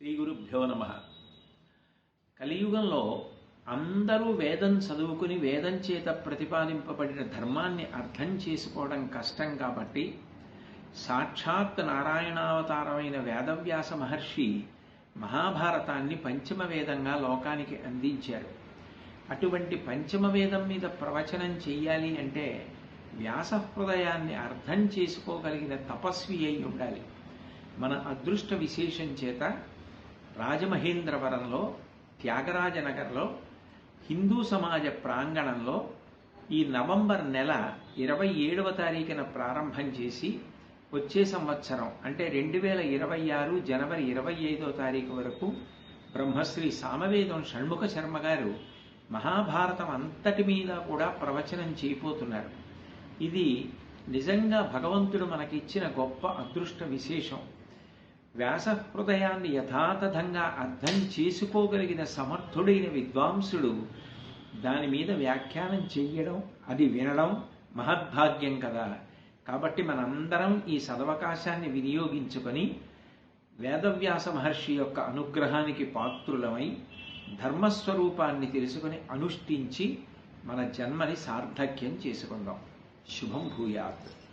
శ్రీ గురుభ్యో నమ. కలియుగంలో అందరూ వేదం చదువుకుని వేదం చేత ప్రతిపాదింపబడిన ధర్మాన్ని అర్థం చేసుకోవడం కష్టం కాబట్టి సాక్షాత్ నారాయణావతారమైన వేదవ్యాస మహర్షి మహాభారతాన్ని పంచమ వేదంగా లోకానికి అందించారు. అటువంటి పంచమ వేదం మీద ప్రవచనం చెయ్యాలి అంటే వ్యాస హృదయాన్ని అర్థం చేసుకోగలిగిన తపస్వి అయి ఉండాలి. మన అదృష్ట విశేషం చేత రాజమహేంద్రవరంలో త్యాగరాజనగర్లో హిందూ సమాజ ప్రాంగణంలో ఈ నవంబర్ నెల ఇరవై ఏడవ తారీఖున ప్రారంభం చేసి వచ్చే సంవత్సరం అంటే రెండు వేల ఇరవై ఆరు జనవరి ఇరవై ఐదో తారీఖు వరకు బ్రహ్మశ్రీ సామవేదం షణ్ముఖ శర్మ గారు మహాభారతం అంతటి మీద కూడా ప్రవచనం చేయబోతున్నారు. ఇది నిజంగా భగవంతుడు మనకిచ్చిన గొప్ప అదృష్ట విశేషం. వ్యాస హృదయాన్ని యథాతథంగా అర్థం చేసుకోగలిగిన సమర్థుడైన విద్వాంసుడు దాని మీద వ్యాఖ్యానం చెయ్యడం అది వినడం మహద్భాగ్యం కదా. కాబట్టి మనందరం ఈ సదవకాశాన్ని వినియోగించుకొని వేదవ్యాస మహర్షి యొక్క అనుగ్రహానికి పాత్రులమై ధర్మస్వరూపాన్ని తెలుసుకుని అనుష్ఠించి మన జన్మని సార్థక్యం చేసుకుందాం. శుభం భూయాత్.